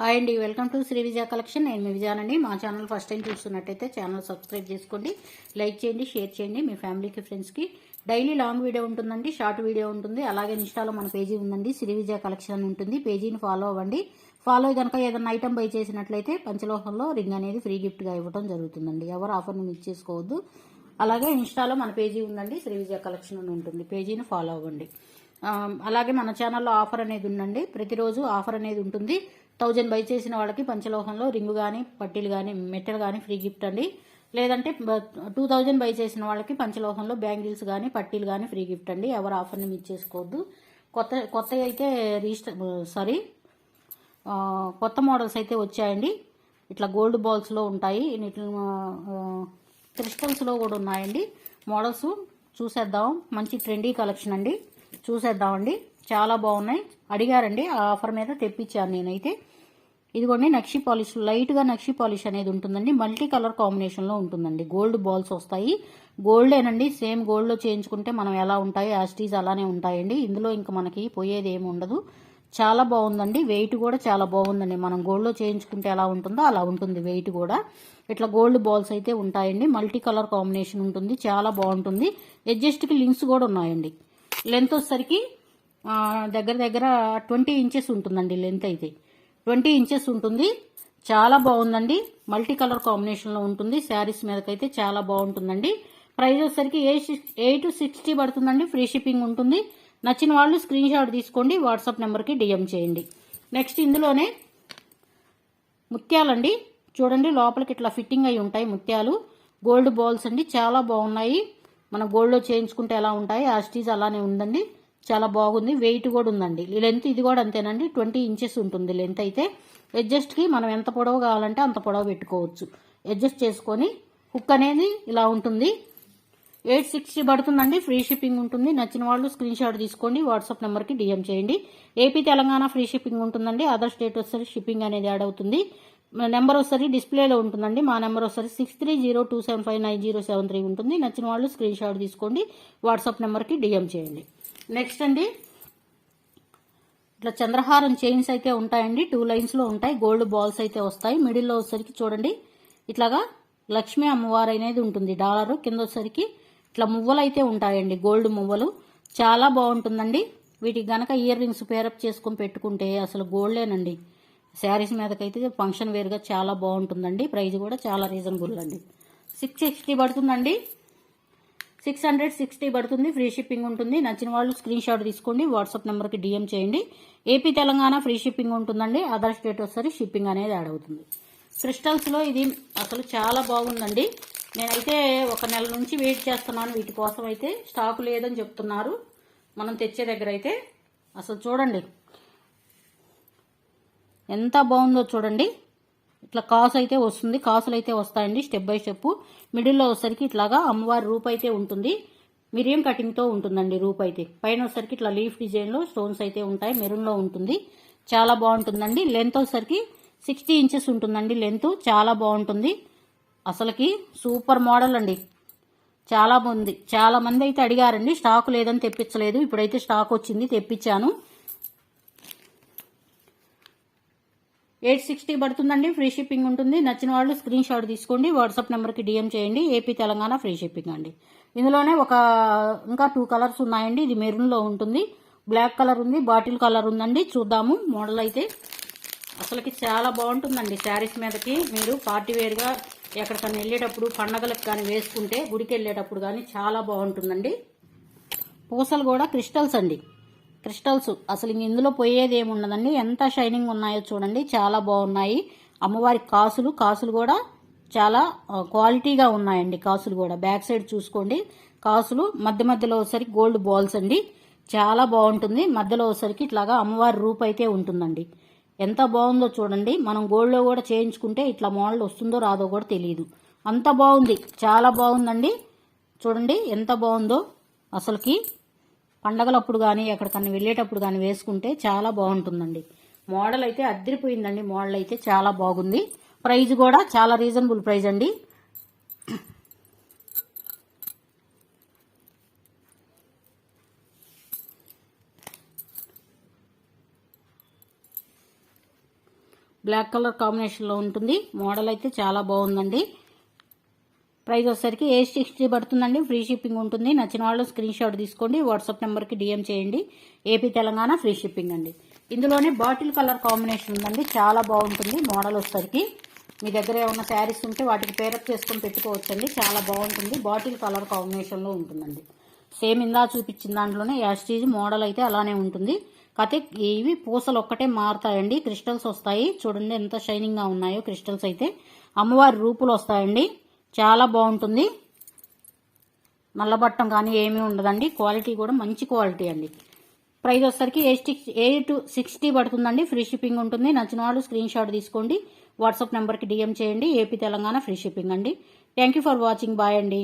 Hi అండి welcome to Sri Vijaya collection. నేను మీ విజయానండి. మా ఛానల్ ఫస్ట్ టైం చూస్తున్నట్టయితే ఛానల్ సబ్స్క్రైబ్ చేసుకోండి లైక్ చేయండి షేర్ చేయండి మీ ఫ్యామిలీకి ఫ్రెండ్స్కి డైలీ లాంగ్ వీడియో ఉంటుందండి షార్ట్ వీడియో ఉంటుంది. అలాగే ఇన్స్టాలో మన పేజీ ఉందండి శ్రీ విజయ కలెక్షన్ అని ఉంటుంది. పేజీని ఫాలో అవ్వండి. ఫాలో కనుక ఏదైనా ఐటమ్ బై చేసినట్లయితే పంచలోహంలో రింగ్ అనేది ఫ్రీ గిఫ్ట్గా ఇవ్వడం జరుగుతుందండి. ఎవరు ఆఫర్ని మిస్ చేసుకోవద్దు. అలాగే ఇన్స్టాలో మన పేజీ ఉందండి శ్రీ విజయ కలెక్షన్ అని ఉంటుంది. పేజీని ఫాలో అవ్వండి. అలాగే మన ఛానల్లో ఆఫర్ అనేది ఉందండి. ప్రతిరోజు ఆఫర్ అనేది ఉంటుంది. థౌజండ్ బై చేసిన వాళ్ళకి పంచలోహంలో రింగు కానీ పట్టీలు కానీ మెట్టలు కానీ ఫ్రీ గిఫ్ట్ అండి. లేదంటే టూ థౌజండ్ బై చేసిన వాళ్ళకి పంచలోహంలో బ్యాంగిల్స్ కానీ పట్టీలు కానీ ఫ్రీ గిఫ్ట్ అండి. ఎవరు ఆఫర్ని మిస్ చేసుకోవద్దు. కొత్త కొత్త అయితే రిజిస్టర్ సారీ కొత్త మోడల్స్ అయితే వచ్చాయండి. ఇట్లా గోల్డ్ బాల్స్లో ఉంటాయి. ఇట్లా క్రిస్టల్స్లో కూడా ఉన్నాయండి. మోడల్స్ చూసేద్దాం. మంచి ట్రెండీ కలెక్షన్ అండి. చూసేద్దామండి. చాలా బాగున్నాయి. అడిగారండి. ఆ ఆఫర్ మీద తెప్పించాను నేనైతే. ఇదిగోండి నక్షి పాలిష్ లైట్గా నక్షి పాలిష్ అనేది ఉంటుందండి. మల్టీ కలర్ కాంబినేషన్లో ఉంటుందండి. గోల్డ్ బాల్స్ వస్తాయి. గోల్డేనండి. సేమ్ గోల్డ్లో చేయించుకుంటే మనం ఎలా ఉంటాయో యాస్టీస్ అలానే ఉంటాయండి. ఇందులో ఇంకా మనకి పోయేది ఏమి ఉండదు. చాలా బాగుందండి. వెయిట్ కూడా చాలా బాగుందండి. మనం గోల్డ్లో చేయించుకుంటే ఎలా ఉంటుందో అలా ఉంటుంది వెయిట్ కూడా. ఇట్లా గోల్డ్ బాల్స్ అయితే ఉంటాయండి. మల్టీ కలర్ కాంబినేషన్ ఉంటుంది. చాలా బాగుంటుంది. ఎడ్జస్ట్కి లింక్స్ కూడా ఉన్నాయండి. లెంత్ వచ్చేసరికి దగ్గర దగ్గర ట్వంటీ ఇంచెస్ ఉంటుందండి లెంత్ అయితే. ట్వంటీ ఇంచెస్ ఉంటుంది. చాలా బాగుందండి. మల్టీ కలర్ కాంబినేషన్లో ఉంటుంది. శారీస్ మీదకైతే చాలా బాగుంటుందండి. ప్రైస్ వచ్చేసరికి ఏ ఎయిట్ సిక్స్టీ పడుతుందండి. ఫ్రీ షిప్పింగ్ ఉంటుంది. నచ్చిన వాళ్ళు స్క్రీన్ షాట్ తీసుకోండి. వాట్సాప్ నెంబర్కి డిఎం చేయండి. నెక్స్ట్ ఇందులోనే ముత్యాలండి. చూడండి లోపలికి ఇట్లా ఫిట్టింగ్ అయి ఉంటాయి ముత్యాలు. గోల్డ్ బాల్స్ అండి. చాలా బాగున్నాయి. మన గోల్డ్లో చేయించుకుంటే ఎలా ఉంటాయి? ఆ స్టీజ్ అలానే ఉందండి. చాలా బాగుంది. వెయిట్ కూడా ఉందండి. లెంత్ ఇది కూడా అంతేనండి. ట్వంటీ ఇంచెస్ ఉంటుంది లెంత్ అయితే. అడ్జస్ట్కి మనం ఎంత పొడవు కావాలంటే అంత పొడవు పెట్టుకోవచ్చు. అడ్జస్ట్ చేసుకొని హుక్ అనేది ఇలా ఉంటుంది. ఎయిట్ సిక్స్టీ పడుతుందండి. ఫ్రీ షిప్పింగ్ ఉంటుంది. నచ్చిన వాళ్ళు స్క్రీన్ షాట్ తీసుకోండి. వాట్సాప్ నెంబర్కి డిఎం చేయండి. ఏపీ తెలంగాణ ఫ్రీ షిప్పింగ్ ఉంటుందండి. అదర్ స్టేట్ వస్తే షిప్పింగ్ అనేది యాడ్ అవుతుంది. నెంబర్ ఒకసారి డిస్ప్లేలో ఉంటుందండి. మా నెంబర్ ఒకసారి six three zero two seven five nine zero seven three ఉంటుంది. నచ్చిన వాళ్ళు స్క్రీన్ షాట్ తీసుకోండి. వాట్సాప్ నెంబర్కి డిఎం చేయండి. నెక్స్ట్ అండి. ఇట్లా చంద్రహారం చైన్స్ అయితే ఉంటాయండి. టూ లైన్స్లో ఉంటాయి. గోల్డ్ బాల్స్ అయితే వస్తాయి. మిడిల్లో వచ్చేసరికి చూడండి. ఇట్లాగా లక్ష్మీ అమ్మవారు అనేది ఉంటుంది. డాలరు కింద వచ్చేసరికి ఇట్లా మువ్వలు అయితే ఉంటాయండి. గోల్డ్ మువ్వలు. చాలా బాగుంటుందండి. వీటికి గనక ఇయర్ రింగ్స్ పేరప్ చేసుకొని పెట్టుకుంటే అసలు గోల్డేనండి శారీస్ మీదకైతే ఫంక్షన్ వేర్గా చాలా బాగుంటుందండి. ప్రైజ్ కూడా చాలా రీజనబుల్ అండి. సిక్స్ సిక్స్టీ పడుతుందండి. సిక్స్ హండ్రెడ్ సిక్స్టీ పడుతుంది. ఫ్రీ షిప్పింగ్ ఉంటుంది. నచ్చిన వాళ్ళు స్క్రీన్ షాట్ తీసుకోండి. వాట్సాప్ నెంబర్కి డిఎం చేయండి. ఏపీ తెలంగాణ ఫ్రీ షిప్పింగ్ ఉంటుందండి. అదర్ స్టేట్ వస్తే షిప్పింగ్ అనేది యాడ్ అవుతుంది. క్రిస్టల్స్లో ఇది అసలు చాలా బాగుందండి. నేనైతే ఒక నెల నుంచి వెయిట్ చేస్తున్నాను. వీటి కోసం అయితే స్టాకు లేదని చెప్తున్నారు. మనం తెచ్చే దగ్గర అయితే అసలు చూడండి. ఎంత బాగుందో చూడండి. ఇట్లా కాసు అయితే వస్తుంది కాసులు అయితే వస్తాయండి స్టెప్ బై స్టెప్. మిడిల్లో వచ్చేసరికి ఇట్లాగా అమ్మవారి రూప్ అయితే ఉంటుంది. మిరియం కటింగ్తో ఉంటుందండి రూప్ అయితే. పైన వచ్చేసరికి ఇట్లా లీఫ్ డిజైన్లో స్టోన్స్ అయితే ఉంటాయి మెరూన్లో ఉంటుంది. చాలా బాగుంటుందండి. లెంత్ వచ్చేసరికి సిక్స్టీ ఇంచెస్ ఉంటుందండి లెంత్. చాలా బాగుంటుంది. అసలుకి సూపర్ మోడల్ అండి. చాలా మంది చాలా మంది అయితే అడిగారండి స్టాక్ లేదని తెప్పించలేదు. ఇప్పుడైతే స్టాక్ వచ్చింది తెప్పించాను. ఎయిట్ సిక్స్టీ పడుతుందండి ఫ్రీ షిప్పింగ్ ఉంటుంది. నచ్చిన వాళ్ళు స్క్రీన్ షాట్ తీసుకోండి వాట్సాప్ నెంబర్కి డిఎం చేయండి. ఏపీ తెలంగాణ ఫ్రీ షిప్పింగ్ అండి. ఇందులోనే ఒక ఇంకా టూ కలర్స్ ఉన్నాయండి. ఇది మెరూన్లో ఉంటుంది. బ్లాక్ కలర్ ఉంది బాటిల్ కలర్ ఉందండి. చూద్దాము మోడల్ అయితే. అసలుకి చాలా బాగుంటుందండి శారీస్ మీదకి. మీరు పార్టీ వేర్గా ఎక్కడికన్నా వెళ్ళేటప్పుడు పండగలకు కానీ వేసుకుంటే గుడికి వెళ్ళేటప్పుడు కానీ చాలా బాగుంటుందండి. పూసలు కూడా క్రిస్టల్స్ అండి. క్రిస్టల్స్. అసలు ఇంక ఇందులో పోయేది ఏమి ఉండదండి ఎంత షైనింగ్ ఉన్నాయో చూడండి. చాలా బాగున్నాయి. అమ్మవారి కాసులు కాసులు కూడా చాలా క్వాలిటీగా ఉన్నాయండి కాసులు కూడా. బ్యాక్ సైడ్ చూసుకోండి. కాసులు మధ్య మధ్యలో ఒకసారి గోల్డ్ బాల్స్ అండి. చాలా బాగుంటుంది. మధ్యలో ఒకసారికి ఇట్లాగా అమ్మవారి రూప్ అయితే ఉంటుందండి. ఎంత బాగుందో చూడండి. మనం గోల్డ్లో కూడా చేయించుకుంటే ఇట్లా మోడల్ వస్తుందో రాదో కూడా తెలియదు అంత బాగుంది. చాలా బాగుందండి. చూడండి ఎంత బాగుందో. అసలుకి పండగలప్పుడు కానీ ఎక్కడికన్నా వెళ్ళేటప్పుడు కానీ వేసుకుంటే చాలా బాగుంటుందండి. మోడల్ అయితే అద్దరిపోయిందండి. మోడల్ అయితే చాలా బాగుంది. ప్రైజ్ కూడా చాలా రీజనబుల్ ప్రైస్ అండి. బ్లాక్ కలర్ కాంబినేషన్లో ఉంటుంది. మోడల్ అయితే చాలా బాగుందండి. ప్రైస్ వచ్చేసరికి ఏ సిక్స్టీ పడుతుందండి? ఫ్రీ షిప్పింగ్ ఉంటుంది. నచ్చిన వాళ్ళు స్క్రీన్ షాట్ తీసుకోండి. వాట్సాప్ నెంబర్కి డిఎం చేయండి. ఏపీ తెలంగాణ ఫ్రీ షిప్పింగ్ అండి. ఇందులోనే బాటిల్ కలర్ కాంబినేషన్ ఉందండి. చాలా బాగుంటుంది. మోడల్ వచ్చేసరికి మీ దగ్గర ఏమైనా శారీస్ ఉంటే వాటికి పేరప్ చేసుకొని పెట్టుకోవచ్చండి. చాలా బాగుంటుంది. బాటిల్ కలర్ కాంబినేషన్లో ఉంటుందండి. సేమ్ ఇందా చూపించిన దాంట్లోనే యాస్టీజ్ మోడల్ అయితే అలానే ఉంటుంది. కాకపోతే ఇవి పూసలు ఒక్కటే మారుతాయండి. క్రిస్టల్స్ వస్తాయి. చూడండి ఎంత షైనింగ్గా ఉన్నాయో క్రిస్టల్స్ అయితే. అమ్మవారి రూపులు వస్తాయండి. చాలా బాగుంటుంది. నల్లబట్టం కానీ ఏమీ ఉండదండి. క్వాలిటీ కూడా మంచి క్వాలిటీ అండి. ప్రైస్ వచ్చేసరికి ఎయిట్ టు సిక్స్టీ పడుతుందండి. ఫ్రీ షిప్పింగ్ ఉంటుంది. నచ్చిన వాళ్ళు స్క్రీన్ షాట్ తీసుకోండి. వాట్సాప్ నెంబర్కి డిఎం చేయండి. ఏపీ తెలంగాణ ఫ్రీ షిప్పింగ్ అండి. Thank you for watching bye అండి.